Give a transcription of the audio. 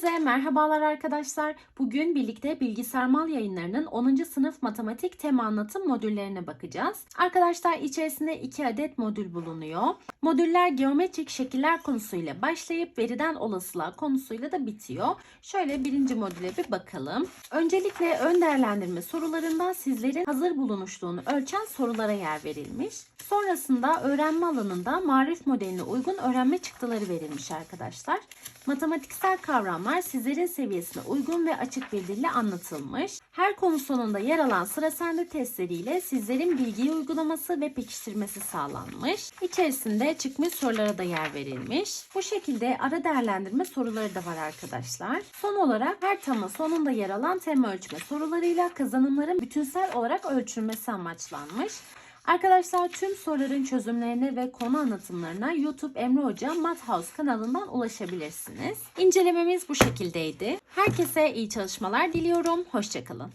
Hepinize merhabalar arkadaşlar. Bugün birlikte Bilgisayar Mal Yayınları'nın 10. sınıf matematik tema anlatım modüllerine bakacağız. Arkadaşlar içerisinde 2 adet modül bulunuyor. Modüller geometrik şekiller konusuyla başlayıp veriden olasılığa konusuyla da bitiyor. Şöyle birinci modüle bir bakalım. Öncelikle ön değerlendirme sorularında sizlerin hazır bulunuşluğunu ölçen sorulara yer verilmiş. Sonrasında öğrenme alanında marif modeline uygun öğrenme çıktıları verilmiş arkadaşlar. Matematiksel kavramlar sizlerin seviyesine uygun ve açık bir dille anlatılmış. Her konu sonunda yer alan sıra sende testleriyle sizlerin bilgiyi uygulaması ve pekiştirmesi sağlanmış. İçerisinde çıkmış sorulara da yer verilmiş. Bu şekilde ara değerlendirme soruları da var arkadaşlar. Son olarak her tema sonunda yer alan tema ölçme sorularıyla kazanımların bütünsel olarak ölçülmesi amaçlanmış. Arkadaşlar tüm soruların çözümlerine ve konu anlatımlarına YouTube Emre Hoca Math House kanalından ulaşabilirsiniz. İncelememiz bu şekildeydi. Herkese iyi çalışmalar diliyorum. Hoşçakalın.